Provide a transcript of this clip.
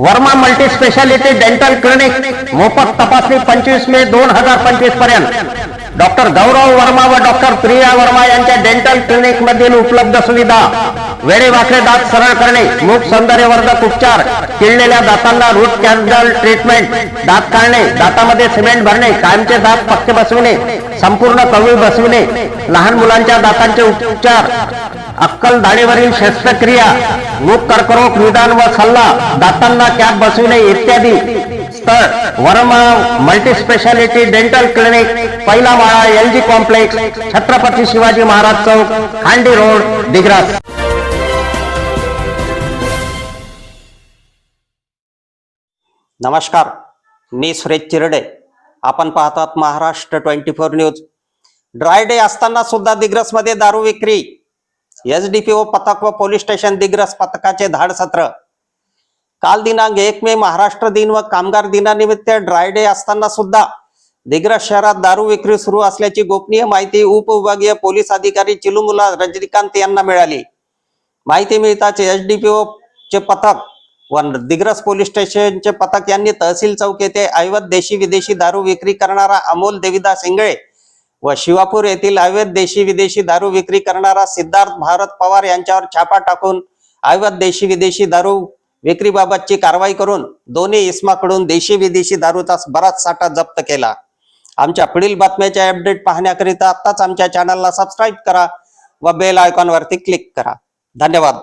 Varma multi speciality dental clinic मोफत तपासणी पंचवीस मे दोन हजार पंचवीसपर्यंत. डॉक्टर गौरव वर्मा व डॉक्टर प्रिया वर्मा यांच्या डेंटल क्लिनिक मधील उपलब्ध सुविधा. वेडेवाकडे दात सरळ करणे मूक सौंदर्यवर्धक उपचार किडलेल्या दातांना रूट कॅन्डल ट्रीटमेंट दात काढणे दातामध्ये सिमेंट भरणे कायमचे दात पक्के बसविणे संपूर्ण कवी बसविणे लहान मुलांच्या दातांचे उपचार अक्कल दाढीवरील शस्त्रक्रिया मूक कर्करोग निदान व सल्ला दातांना कॅप बसविणे इत्यादी. स्थळ Varma multi speciality dental clinic पहिला माळा L G complex Chhatrapati Shivaji Maharaj चौक खांडी रोड दिग्रास. नमस्कार मी सुरेश चिरडे. आपण पाहतात Maharashtra twenty four news. Dry day असताना सुद्धा दिग्रसमध्ये दारू विक्री. एसडीपीओ पथक व पोलीस स्टेशन दिग्रस पथकाचे धाड सत्र. काल दिनांक एक मे महाराष्ट्र दिन व कामगार दिनानिमित्त ड्राय डे असताना सुद्धा दिग्रस शहरात दारू विक्री सुरू असल्याची गोपनीय माहिती उपविभागीय पोलीस अधिकारी चिलुमुला रजनीकांत यांना मिळाली. माहिती मिळताच एसडीपीओ चे पथक व दिग्रस पोलीस स्टेशनचे पथक यांनी तहसील चौक येथे ऐवत देशी विदेशी दारू विक्री करणारा अमोल देविदास इंगळे व शिवापूर येथील अवैध देशी विदेशी दारू विक्री करणारा सिद्धार्थ भारत पवार यांच्यावर छापा टाकून अवैध देशी विदेशी दारू विक्रीबाबतची कारवाई करून दोन्ही इस्माकडून देशी विदेशी दारूचा बराच साठा जप्त केला. आमच्या पुढील बातम्याचे अपडेट पाहण्याकरिता आत्ताच आमच्या चॅनलला सबस्क्राईब करा व बेल आयकॉनवरती क्लिक करा. धन्यवाद.